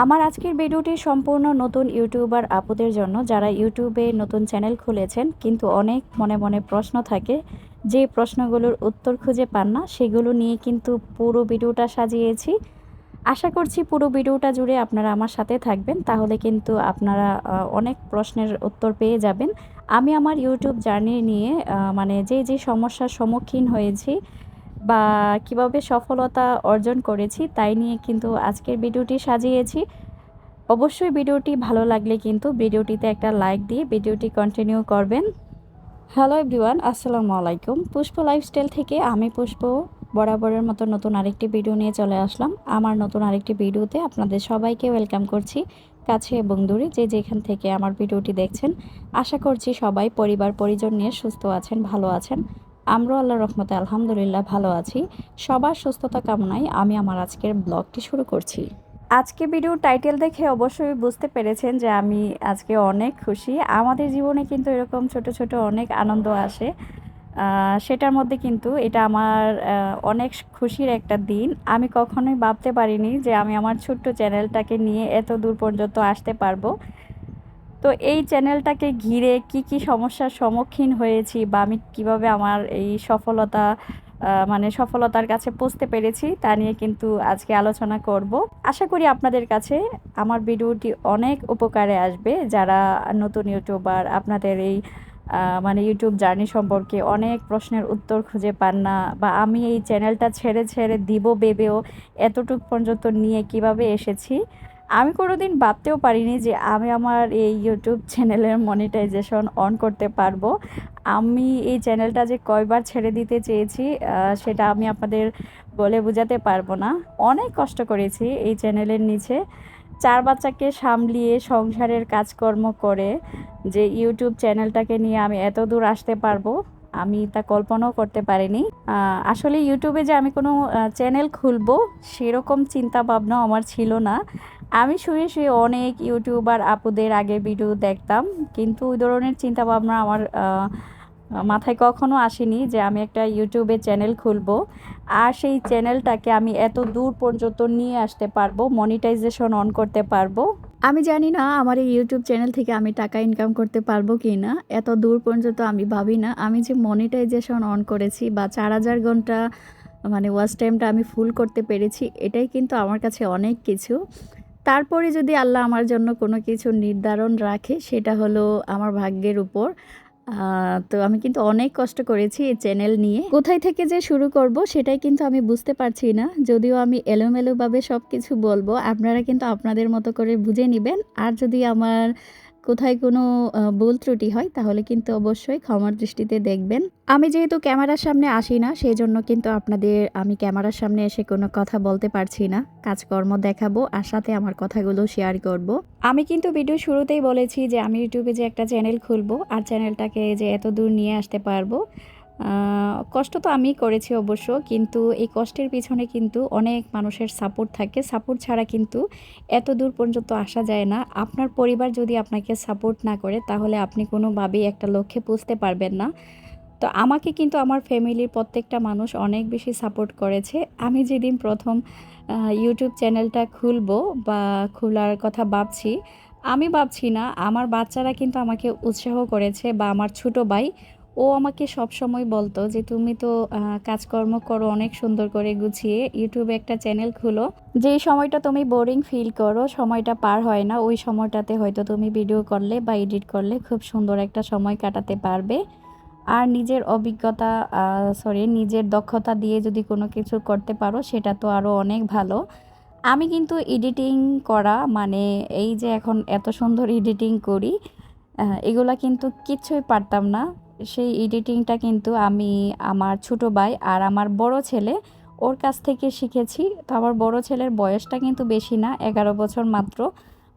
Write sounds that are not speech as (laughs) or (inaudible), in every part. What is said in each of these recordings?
আমার আজকের ভিডিওটি সম্পূর্ণ নতুন ইউটিউবার আপুদের জন্য যারা ইউটিউবে নতুন চ্যানেল খুলেছেন, কিন্তু অনেক মনে মনে প্রশ্ন থাকে, যে প্রশ্নগুলোর উত্তর খুঁজে পান না, সেগুলো নিয়ে কিন্তু পুরো ভিডিওটা সাজিয়েছি। আশা করছি পুরো ভিডিওটা জুড়ে আপনারা আমার সাথে থাকবেন, তাহলে কিন্তু আপনারা অনেক প্রশ্নের উত্তর পেয়ে যাবেন। আমি আমার ইউটিউব জার্নি নিয়ে মানে যে যে সমস্যার সম্মুখীন হয়েছি বা কীভাবে সফলতা অর্জন করেছি তাই নিয়ে কিন্তু আজকের ভিডিওটি সাজিয়েছি। অবশ্যই ভিডিওটি ভালো লাগলে কিন্তু ভিডিওটিতে একটা লাইক দিয়ে ভিডিওটি কন্টিনিউ করবেন। হ্যালো এভরিওয়ান আসসালামু আলাইকুম। পুষ্প লাইফস্টাইল থেকে আমি পুষ্প বরাবরের মতো নতুন আরেকটি ভিডিও নিয়ে চলে আসলাম। আমার নতুন আরেকটি ভিডিওতে আপনাদের সবাইকে ওয়েলকাম করছি কাছে এবং দূরে। যে যেখান থেকে আমার ভিডিওটি দেখছেন, আশা করছি সবাই পরিবার পরিজন নিয়ে সুস্থ আছেন, ভালো আছেন। আমরাও আল্লাহ রহমতে আলহামদুলিল্লাহ ভালো আছি। সবার সুস্থতা কামনায় আমি আমার আজকের ব্লগটি শুরু করছি। আজকে ভিডিও টাইটেল দেখে অবশ্যই বুঝতে পেরেছেন যে আমি আজকে অনেক খুশি। আমাদের জীবনে কিন্তু এরকম ছোট ছোট অনেক আনন্দ আসে। সেটার মধ্যে কিন্তু এটা আমার অনেক খুশির একটা দিন। আমি কখনোই ভাবতে পারিনি যে আমি আমার ছোট্ট চ্যানেলটাকে নিয়ে এত দূর পর্যন্ত আসতে পারব। তো এই চ্যানেলটাকে ঘিরে কি কি সমস্যার সম্মুখীন হয়েছি বা আমি কীভাবে আমার এই সফলতা মানে সফলতার কাছে পৌঁছতে পেরেছি তা নিয়ে কিন্তু আজকে আলোচনা করব। আশা করি আপনাদের কাছে আমার ভিডিওটি অনেক উপকারে আসবে। যারা নতুন ইউটিউবার, আপনাদের এই মানে ইউটিউব জার্নি সম্পর্কে অনেক প্রশ্নের উত্তর খুঁজে পান না বা আমি এই চ্যানেলটা ছেড়ে ছেড়ে দিব ভেবেও এতটুক পর্যন্ত নিয়ে কীভাবে এসেছি আমি কোনো দিন ভাবতেও পারিনি যে আমি আমার এই ইউটিউব চ্যানেলের মনিটাইজেশন অন করতে পারব। আমি এই চ্যানেলটা যে কয়বার ছেড়ে দিতে চেয়েছি সেটা আমি আপনাদের বলে বোঝাতে পারব না। অনেক কষ্ট করেছি এই চ্যানেলের নিচে। চার বাচ্চাকে সামলিয়ে সংসারের কাজকর্ম করে যে ইউটিউব চ্যানেলটাকে নিয়ে আমি এত দূর আসতে পারব। আমি তা কল্পনাও করতে পারিনি। আসলে ইউটিউবে যে আমি কোনো চ্যানেল খুলব, সেরকম চিন্তা ভাবনা আমার ছিল না। আমি শুয়ে শুয়ে অনেক ইউটিউবার আপুদের আগে ভিডিও দেখতাম, কিন্তু ওই ধরনের চিন্তা ভাবনা আমার মাথায় কখনো আসেনি যে আমি একটা ইউটিউবে চ্যানেল খুলবো। আর সেই চ্যানেলটাকে আমি এত দূর পর্যন্ত নিয়ে আসতে পারব মনিটাইজেশন অন করতে পারব। আমি জানি না আমার এই ইউটিউব চ্যানেল থেকে আমি টাকা ইনকাম করতে পারব কি না এত দূর পর্যন্ত আমি ভাবি না। আমি যে মনিটাইজেশন অন করেছি বা চার হাজার ঘণ্টা মানে ওয়াচ টাইমটা আমি ফুল করতে পেরেছি, এটাই কিন্তু আমার কাছে অনেক কিছু। তারপরে যদি আল্লাহ আমার জন্য কোনো কিছু নির্ধারণ রাখে, সেটা হলো আমার ভাগ্যের উপর। তো আমি কিন্তু অনেক কষ্ট করেছি এই চ্যানেল নিয়ে। কোথায় থেকে যে শুরু করব সেটাই কিন্তু আমি বুঝতে পারছি না। যদিও আমি এলোমেলোভাবে সব কিছু বলব, আপনারা কিন্তু আপনাদের মতো করে বুঝে নেবেন। আর যদি আমার কোথায় কোনো ভুল ত্রুটি হয়, তাহলে কিন্তু অবশ্যই ক্ষমার দৃষ্টিতে দেখবেন। আমি যেহেতু ক্যামেরার সামনে আসি না সেই জন্য কিন্তু আপনাদের, আমি ক্যামেরার সামনে এসে কোনো কথা বলতে পারছি না। কাজকর্ম দেখাবো আর সাথে আমার কথাগুলো শেয়ার করব। আমি কিন্তু ভিডিও শুরুতেই বলেছি যে, আমি ইউটিউবে যে একটা চ্যানেল খুলবো, আর চ্যানেলটাকে যে এত দূর নিয়ে আসতে পারব কষ্ট তো আমি করেছি অবশ্য, কিন্তু এই কষ্টের পিছনে কিন্তু অনেক মানুষের সাপোর্ট থাকে। সাপোর্ট ছাড়া কিন্তু এত দূর পর্যন্ত আসা যায় না। আপনার পরিবার যদি আপনাকে সাপোর্ট না করে, তাহলে আপনি কোনোভাবেই একটা লক্ষ্যে পৌঁছতে পারবেন না। তো আমাকে কিন্তু আমার ফ্যামিলির প্রত্যেকটা মানুষ অনেক বেশি সাপোর্ট করেছে। আমি যেদিন প্রথম ইউটিউব চ্যানেলটা খুলবো বা খোলার কথা ভাবছি, আমি ভাবছি না, আমার বাচ্চারা কিন্তু আমাকে উৎসাহ করেছে বা আমার ছোট ভাই ও আমাকে সব সময় বলতো যে, তুমি তো কাজকর্ম করো, অনেক সুন্দর করে গুছিয়ে ইউটিউবে একটা চ্যানেল খুলো। যেই সময়টা তুমি বোরিং ফিল করো, সময়টা পার হয় না, ওই সময়টাতে হয়তো তুমি ভিডিও করলে বা এডিট করলে খুব সুন্দর একটা সময় কাটাতে পারবে। আর নিজের অভিজ্ঞতা সরি নিজের দক্ষতা দিয়ে যদি কোনো কিছু করতে পারো, সেটা তো আরও অনেক ভালো। আমি কিন্তু এডিটিং করা মানে এই যে এখন এত সুন্দর (laughs) এডিটিং করি এগুলা কিন্তু কিচ্ছুই পারতাম না। সেই এডিটিংটা কিন্তু আমি আমার ছোটো ভাই আর আমার বড় ছেলে ওর কাছ থেকে শিখেছি। তো আমার বড় ছেলের বয়সটা কিন্তু বেশি না, এগারো বছর মাত্র।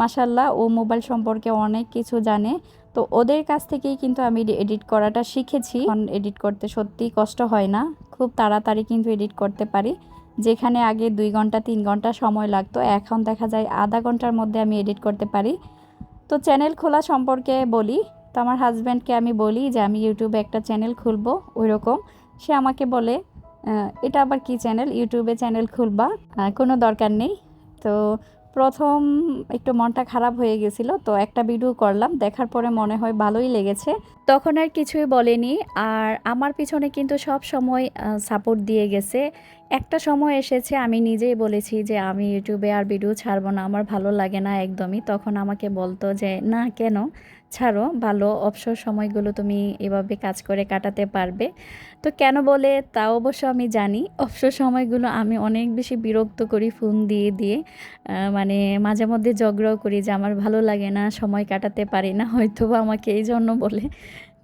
মাসাল্লাহ ও মোবাইল সম্পর্কে অনেক কিছু জানে। তো ওদের কাছ থেকেই কিন্তু আমি এডিট করাটা শিখেছি। এডিট করতে সত্যিই কষ্ট হয় না, খুব তাড়াতাড়ি কিন্তু এডিট করতে পারি। যেখানে আগে দুই ঘণ্টা, তিন ঘণ্টা সময় লাগতো, এখন দেখা যায় আধা ঘণ্টার মধ্যে আমি এডিট করতে পারি। তো চ্যানেল খোলা সম্পর্কে বলি তো আমার হাজব্যান্ডকে আমি বলি যে আমি ইউটিউবে একটা চ্যানেল খুলবো ওই রকম সে আমাকে বলে এটা আবার কি চ্যানেল ইউটিউবে চ্যানেল খুলবা। কোনো দরকার নেই। তো প্রথম একটু মনটা খারাপ হয়ে গেছিল, তো একটা ভিডিও করলাম। দেখার পরে মনে হয় ভালোই লেগেছে। তখন আর কিছুই বলেনি। আর আমার পিছনে কিন্তু সব সময় সাপোর্ট দিয়ে গেছে। একটা সময় এসেছে, আমি নিজেই বলেছি যে আমি ইউটিউবে আর ভিডিও ছাড়বো না, আমার ভালো লাগে না একদমই। তখন আমাকে বলতো যে, না, কেন? ছাড়ো, ভালো অবসর সময়গুলো তুমি এভাবে কাজ করে কাটাতে পারবে। তো কেন বলে তা অবশ্য আমি জানি। অবসর সময়গুলো আমি অনেক বেশি বিরক্ত করি ফোন দিয়ে দিয়ে। মানে মাঝে মধ্যে ঝগড়াও করি যে আমার ভালো লাগে না, সময় কাটাতে পারি না। হয়তো আমাকে এই জন্য বলে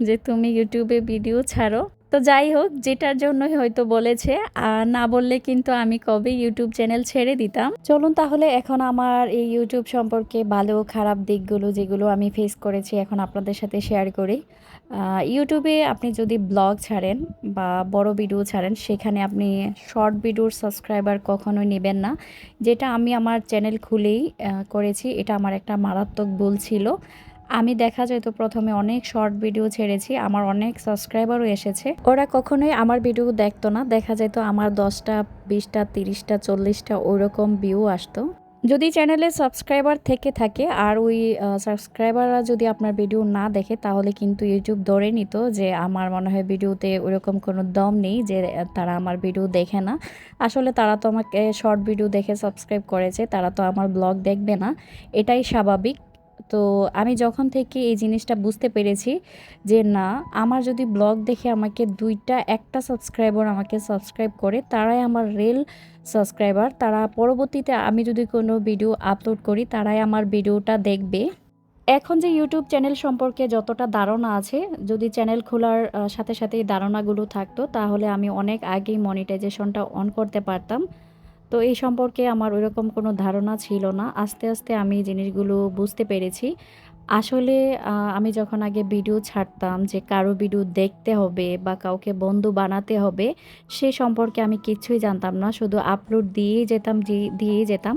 যে, তুমি ইউটিউবে ভিডিও ছাড়ো তো যাই হোক, যেটার জন্যই হয়তো বলেছে, আর না বললে কিন্তু আমি কবে ইউটিউব চ্যানেল ছেড়ে দিতাম। চলুন তাহলে এখন আমার এই ইউটিউব সম্পর্কে ভালো খারাপ দিকগুলো যেগুলো আমি ফেস করেছি এখন আপনাদের সাথে শেয়ার করি। ইউটিউবে আপনি যদি ব্লগ ছাড়েন বা বড় ভিডিও ছাড়েন, সেখানে আপনি শর্ট ভিডিওর সাবস্ক্রাইবার কখনোই নেবেন না। যেটা আমি আমার চ্যানেল খুলেই করেছি, এটা আমার একটা মারাত্মক ভুল ছিল। আমি দেখা যেত প্রথমে অনেক শর্ট ভিডিও ছেড়েছি, আমার অনেক সাবস্ক্রাইবারও এসেছে। ওরা কখনোই আমার ভিডিও দেখতো না, দেখা যেত আমার দশটা, বিশটা, তিরিশটা, চল্লিশটা ওইরকম ভিউ আসতো। যদি চ্যানেলে সাবস্ক্রাইবার থেকে থাকে, আর ওই সাবস্ক্রাইবাররা যদি আপনার ভিডিও না দেখে, তাহলে কিন্তু ইউটিউব ধরে নিত যে আমার মনে হয় ভিডিওতে ওরকম কোনো দম নেই যে তারা আমার ভিডিও দেখে না। আসলে তারা তো আমাকে শর্ট ভিডিও দেখে সাবস্ক্রাইব করেছে, তারা তো আমার ব্লগ দেখবে না। এটাই স্বাভাবিক। তো আমি যখন থেকে এই জিনিসটা বুঝতে পেরেছি যে না, আমার যদি ব্লগ দেখে আমাকে দুইটা, একটা সাবস্ক্রাইবার আমাকে সাবস্ক্রাইব করে, তারাই আমার রেল সাবস্ক্রাইবার, তারা পরবর্তীতে আমি যদি কোনো ভিডিও আপলোড করি, তারাই আমার ভিডিওটা দেখবে। এখন যে ইউটিউব চ্যানেল সম্পর্কে যতটা ধারণা আছে, যদি চ্যানেল খোলার সাথে সাথে এই ধারণাগুলো থাকতো, তাহলে আমি অনেক আগেই মনিটাইজেশনটা অন করতে পারতাম। তো এই সম্পর্কে আমার ওইরকম কোনো ধারণা ছিল না। আস্তে আস্তে আমি জিনিসগুলো বুঝতে পেরেছি। আসলে আমি যখন আগে ভিডিও ছাড়তাম যে কারও ভিডিও দেখতে হবে বা কাউকে বন্ধু বানাতে হবে, সে সম্পর্কে আমি কিছুই জানতাম না। শুধু আপলোড দিয়েই যেতাম দিয়েই যেতাম।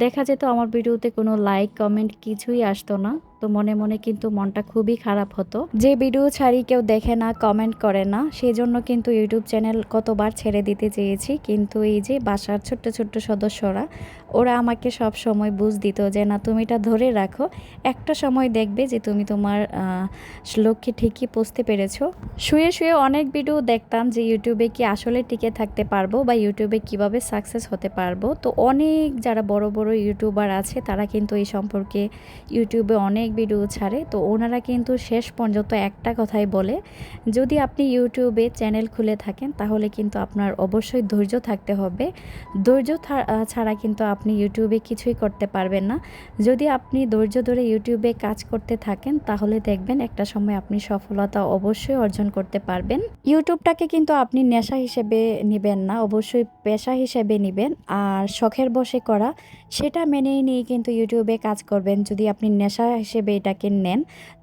দেখা যেত আমার ভিডিওতে কোনো লাইক কমেন্ট কিছুই আসতো না। তো মনে মনে কিন্তু মনটা খুবই খারাপ হতো। যে ভিডিও ছাড়ি কেউ দেখে না কমেন্ট করে না সেই জন্য কিন্তু ইউটিউব চ্যানেল কতবার ছেড়ে দিতে চেয়েছি। কিন্তু এই যে বাসার ছোট্ট ছোট্ট সদস্যরা, ওরা আমাকে সব সময় বুঝ দিত যে, না তুমি এটা ধরে রাখো। একটা সময় দেখবে যে, তুমি তোমার লক্ষ্যে ঠিকই পৌঁছতে পেরেছ। শুয়ে শুয়ে অনেক ভিডিও দেখতাম যে, ইউটিউবে কি আসলে টিকে থাকতে পারব বা ইউটিউবে কীভাবে সাকসেস হতে পারব? তো অনেক যারা বড় বড় ইউটিউবার আছে, তারা কিন্তু এই সম্পর্কে ইউটিউবে অনেক ভিডিও ছাড়ে। তো ওনারা কিন্তু শেষ পর্যন্ত একটা কথাই বলে, যদি আপনি ইউটিউবে চ্যানেল খুলে থাকেন, তাহলে কিন্তু আপনার অবশ্যই ধৈর্য থাকতে হবে। ধৈর্য ছাড়া কিন্তু আপনি ইউটিউবে কিছুই করতে পারবেন না। যদি আপনি ধৈর্য ধরে ইউটিউবে কাজ করতে থাকেন, তাহলে দেখবেন একটা সময় আপনি সফলতা অবশ্যই অর্জন করতে পারবেন। ইউটিউবটাকে কিন্তু আপনি নেশা হিসেবে নেবেন না, অবশ্যই পেশা হিসেবে নেবেন। আর শখের বসে করা সেটা মেনে নিয়ে কিন্তু ইউটিউবে কাজ করবেন। যদি আপনি নেশা হিসেবে এটাকে নেন,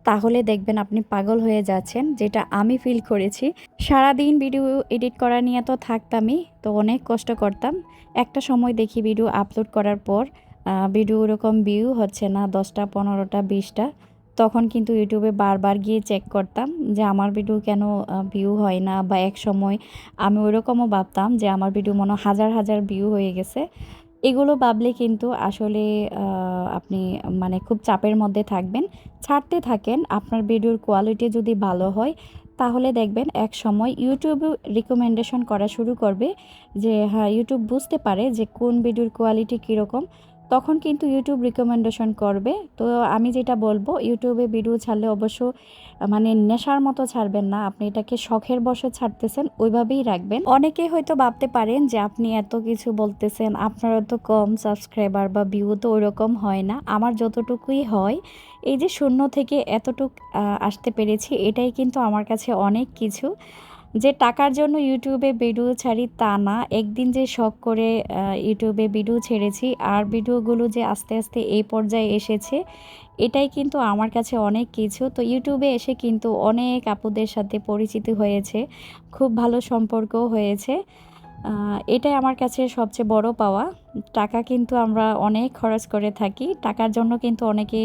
তাহলে দেখবেন আপনি পাগল হয়ে যাচ্ছেন, যেটা আমি ফিল করেছি। সারাদিন ভিডিও এডিট করা নিয়ে তো থাকতামই, তো অনেক কষ্ট করতাম। একটা সময় দেখি ভিডিও আপলোড করার পর ভিডিও ওরকম ভিউ হচ্ছে না, দশটা, পনেরোটা, বিশটা। তখন কিন্তু ইউটিউবে বারবার গিয়ে চেক করতাম যে আমার ভিডিও কেন ভিউ হয় না, বা এক সময় আমি ওইরকমও ভাবতাম যে আমার ভিডিও মনে হাজার হাজার ভিউ হয়ে গেছে। এগুলো ভাবলে কিন্তু আসলে আপনি মানে খুব চাপের মধ্যে থাকবেন। ছাড়তে থাকেন, আপনার ভিডিওর কোয়ালিটি যদি ভালো হয়, তাহলে দেখবেন এক সময় ইউটিউব রিকমেন্ডেশন করা শুরু করবে যে হ্যাঁ ইউটিউব বুঝতে পারে যে কোন ভিডিওর কোয়ালিটি কীরকম। তখন কিন্তু ইউটিউব রিকমেন্ডেশন করবে। তো আমি যেটা বলব ইউটিউবে ভিডিও ছাড়লে অবশ্য মানে নেশার মতো ছাড়বেন না। আপনি এটাকে শখের বসে ছাড়তেছেন, ওইভাবেই রাখবেন। অনেকে হয়তো ভাবতে পারেন যে আপনি এত কিছু বলতেছেন, আপনার তো কম সাবস্ক্রাইবার বা ভিউ তো ওইরকম হয় না। আমার যতটুকুই হয়, এই যে শূন্য থেকে এতটুক আসতে পেরেছি, এটাই কিন্তু আমার কাছে অনেক কিছু। যে টাকার জন্য ইউটিউবে ভিডিও ছাড়ি তা না। একদিন যে শখ করে ইউটিউবে ভিডিও ছেড়েছি আর ভিডিওগুলো যে আস্তে আস্তে এই পর্যায়ে এসেছে, এটাই কিন্তু আমার কাছে অনেক কিছু। তো ইউটিউবে এসে কিন্তু অনেক আপুদের সাথে পরিচিত হয়েছে, খুব ভালো সম্পর্কও হয়েছে। এটাই আমার কাছে সবচেয়ে বড় পাওয়া। টাকা কিন্তু আমরা অনেক খরচ করে থাকি, টাকার জন্য কিন্তু অনেকে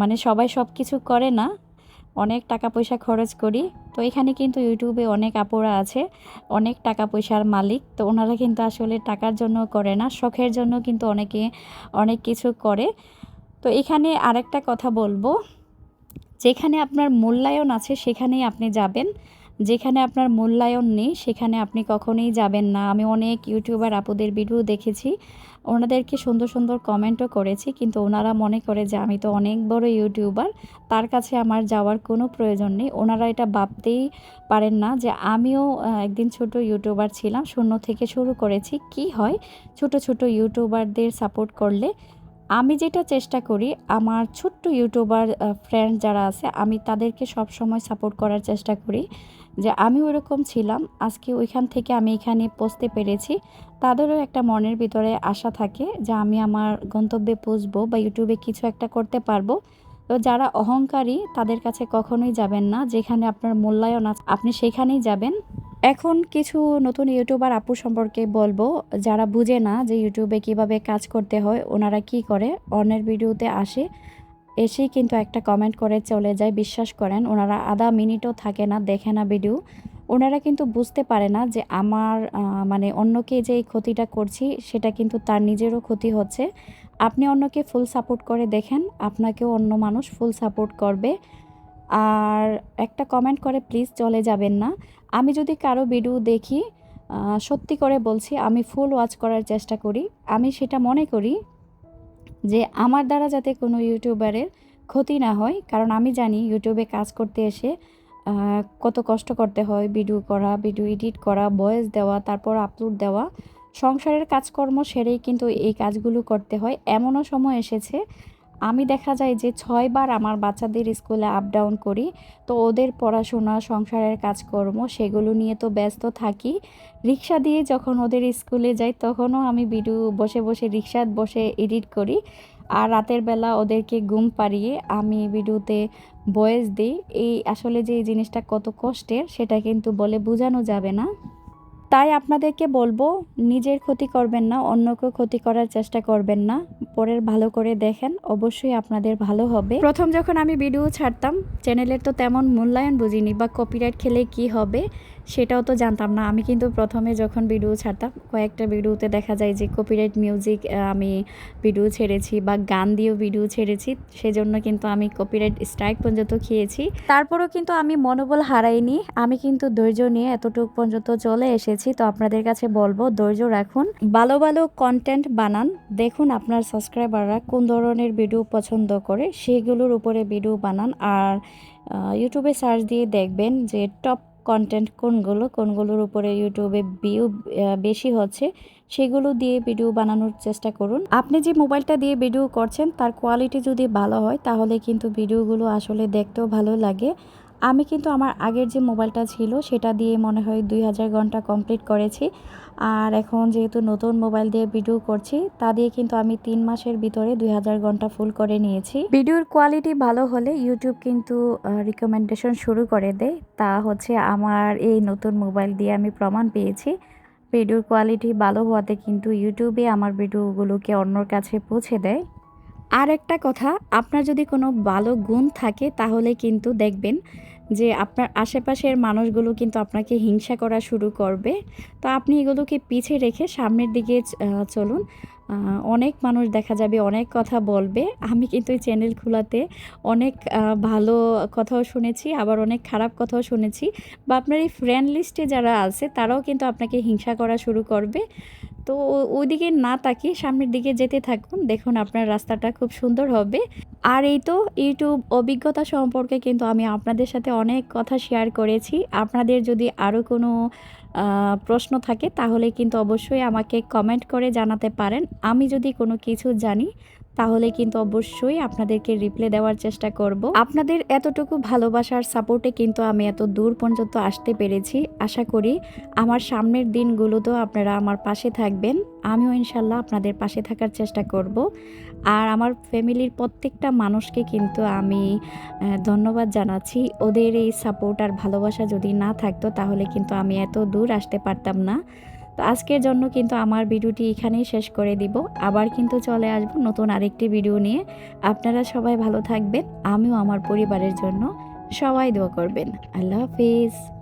মানে সবাই সব কিছু করে না। অনেক টাকা পয়সা খরচ করি। তো এখানে কিন্তু ইউটিউবে অনেক আপুরা আছে, অনেক টাকা পয়সার মালিক। তো ওনারা কিন্তু আসলে টাকার জন্য করে না, শখের জন্য কিন্তু অনেকে, অনেক কিছু করে। তো এখানে আরেকটা কথা বলব, যেখানে আপনার মূল্যায়ন আছে সেখানেই আপনি যাবেন। যেখানে আপনার মূল্যায়ন নেই, সেখানে আপনি কখনোই যাবেন না। আমি অনেক ইউটিউবার আপুদের ভিডিও দেখেছি, ওনাদেরকে সুন্দর সুন্দর কমেন্টও করেছি, কিন্তু ওনারা মনে করে যে আমি তো অনেক বড় ইউটিউবার, তার কাছে আমার যাওয়ার কোনো প্রয়োজন নেই। ওনারা এটা ভাবতেই পারেন না যে আমিও একদিন ছোট ইউটিউবার ছিলাম, শূন্য থেকে শুরু করেছি। কি হয়? ছোট ছোট ইউটিউবারদের সাপোর্ট করলে আমি যেটা চেষ্টা করি, আমার ছোট্ট ইউটিউবার ফ্রেন্ড যারা আছে, আমি তাদেরকে সব সময় সাপোর্ট করার চেষ্টা করি। যে আমি ওরকম ছিলাম, আজকে ওইখান থেকে আমি এখানে পৌঁছতে পেরেছি। তাদেরও একটা মনের ভিতরে আশা থাকে যে আমি আমার গন্তব্যে পৌঁছবো বা ইউটিউবে কিছু একটা করতে পারব। তো যারা অহংকারী, তাদের কাছে কখনোই যাবেন না। যেখানে আপনার মূল্যায়ন আছে, আপনি সেখানেই যাবেন। এখন কিছু নতুন ইউটিউবার আপু সম্পর্কে বলব। যারা বুঝে না যে ইউটিউবে কীভাবে কাজ করতে হয়, ওনারা কি করে, অন্যের ভিডিওতে আসে। এসেই কিন্তু একটা কমেন্ট করে চলে যায়, বিশ্বাস করেন, ওনারা আধা মিনিটও থাকে না, দেখে না ভিডিও। ওনারা কিন্তু বুঝতে পারে না যে আমার মানে অন্যকে যে এই ক্ষতিটা করছি, সেটা কিন্তু তার নিজেরও ক্ষতি হচ্ছে। আপনি অন্যকে ফুল সাপোর্ট করে দেখেন, আপনাকেও অন্য মানুষ ফুল সাপোর্ট করবে। আর একটা কমেন্ট করে প্লিজ চলে যাবেন না। আমি যদি কারও ভিডিও দেখি সত্যি করে বলছি, আমি ফুল ওয়াচ করার চেষ্টা করি, আমি সেটা মনে করি যে আমার দ্বারা যাতে কোনো ইউটিউবারের ক্ষতি না হয়, কারণ আমি জানি ইউটিউবে কাজ করতে এসে কত কষ্ট করতে হয় ভিডিও করা ভিডিও এডিট করা বয়েস দেওয়া, তারপর আপলোড দেওয়া। সংসারের কাজকর্ম সেরেই কিন্তু এই কাজগুলো করতে হয়। এমনও সময় এসেছে আমি দেখা যায় যে ছয়বার আমার বাচ্চাদের স্কুলে আপ ডাউন করি, তো ওদের পড়াশোনা, সংসারের কাজকর্ম সেগুলো নিয়ে তো ব্যস্ত থাকি। রিক্সা দিয়ে যখন ওদের স্কুলে যাই তখনও আমি ভিডিও বসে বসে রিক্সাত বসে এডিট করি আর রাতের বেলা ওদেরকে ঘুম পাড়িয়ে আমি ভিডিওতে ভয়েস দিই। এই আসলে যে এই জিনিসটা কত কষ্টের সেটা কিন্তু বলে বোঝানো যাবে না। তাই আপনাদেরকে বলব, নিজের ক্ষতি করবেন না অন্যকে ক্ষতি করার চেষ্টা করবেন না। পরের ভালো করে দেখেন, অবশ্যই আপনাদের ভালো হবে। প্রথম যখন আমি ভিডিও ছাড়তাম চ্যানেলের তো তেমন মূল্যায়ন বুঝিনি বা কপিরাইট খেলে কি হবে সেটাও তো জানতাম না। আমি কিন্তু প্রথমে যখন ভিডিও ছাড়তাম, কয়েকটা ভিডিওতে দেখা যায় যে কপিরাইট মিউজিক আমি ভিডিও ছেড়েছি বা গান দিয়েও ভিডিও ছেড়েছি, সেজন্য কিন্তু আমি কপিরাইট স্ট্রাইক পর্যন্ত খেয়েছি। তারপরও কিন্তু আমি মনোবল হারাইনি। আমি কিন্তু ধৈর্য নিয়ে এতটুকু পর্যন্ত চলে এসেছি। তো আপনাদের কাছে বলব, ধৈর্য রাখুন, ভালো ভালো কন্টেন্ট বানান। দেখুন আপনার সাবস্ক্রাইবাররা কোন ধরনের ভিডিও পছন্দ করে, সেগুলোর উপরে ভিডিও বানান। আর ইউটিউবে সার্চ দিয়ে দেখবেন যে টপ কন্টেন্ট কোনগুলো, কোনগুলোর উপরে ইউটিউবে ভিউ বেশি হচ্ছে, সেগুলো দিয়ে ভিডিও বানানোর চেষ্টা করুন। আপনি যে মোবাইলটা দিয়ে ভিডিও করছেন, তার কোয়ালিটি যদি ভালো হয়, তাহলে কিন্তু ভিডিওগুলো আসলে দেখতেও ভালো লাগে। আমি কিন্তু আমার আগের যে মোবাইলটা ছিল, সেটা দিয়ে মনে হয় দুই হাজার ঘণ্টা কমপ্লিট করেছি। আর এখন যেহেতু নতুন মোবাইল দিয়ে ভিডিও করছি, তা দিয়ে কিন্তু আমি তিন মাসের ভিতরে দুই হাজার ঘণ্টা ফুল করে নিয়েছি। ভিডিওর কোয়ালিটি ভালো হলে ইউটিউব কিন্তু রিকমেন্ডেশন শুরু করে দেয়। তা হচ্ছে আমার এই নতুন মোবাইল দিয়ে আমি প্রমাণ পেয়েছি। ভিডিওর কোয়ালিটি ভালো হওয়াতে কিন্তু ইউটিউবে আমার ভিডিওগুলোকে অন্যর কাছে পৌঁছে দেয়। আর একটা কথা, আপনার যদি কোনো ভালো গুণ থাকে তাহলে কিন্তু দেখবেন যে আপনার আশেপাশের মানুষগুলো কিন্তু আপনাকে হিংসা করা শুরু করবে। তো আপনি এগুলোকে পিছিয়ে রেখে সামনের দিকে চলুন। অনেক মানুষ দেখা যাবে, অনেক কথা বলবে। আমি কিন্তু এই চ্যানেল খোলাতে অনেক ভালো কথাও শুনেছি, আবার অনেক খারাপ কথাও শুনেছি। বা আপনার এই ফ্রেন্ড লিস্টে যারা আছে, তারাও কিন্তু আপনাকে হিংসা করা শুরু করবে। তো ওইদিকে না তাকিয়ে সামনের দিকে যেতে থাকুন, দেখুন আপনার রাস্তাটা খুব সুন্দর হবে। আর এই তো ইউটিউব অভিজ্ঞতা সম্পর্কে কিন্তু আমি আপনাদের সাথে অনেক কথা শেয়ার করেছি। আপনাদের যদি আরও কোনো প্রশ্ন থাকে, তাহলে কিন্তু অবশ্যই আমাকে কমেন্ট করে জানাতে পারেন। আমি যদি কোনো কিছু জানি, তাহলে কিন্তু অবশ্যই আপনাদেরকে রিপ্লাই দেওয়ার চেষ্টা করব। আপনাদের এতটুকু ভালোবাসার সাপোর্টে কিন্তু আমি এত দূর পর্যন্ত আসতে পেরেছি। আশা করি আমার সামনের দিনগুলোতেও আপনারা আমার পাশে থাকবেন। আমিও ইনশাল্লাহ আপনাদের পাশে থাকার চেষ্টা করব। আর আমার ফ্যামিলির প্রত্যেকটা মানুষকে কিন্তু আমি ধন্যবাদ জানাচ্ছি। ওদের এই সাপোর্ট আর ভালোবাসা যদি না থাকতো, তাহলে কিন্তু আমি এত দূর আসতে পারতাম না। তো আজকের জন্য কিন্তু আমার ভিডিওটি এখানেই শেষ করে দিব। আবার কিন্তু চলে আসব নতুন আরেকটি ভিডিও নিয়ে। আপনারা সবাই ভালো থাকবেন। আমিও আমার পরিবারের জন্য সবাই দোয়া করবেন। আল্লাহ হাফিজ।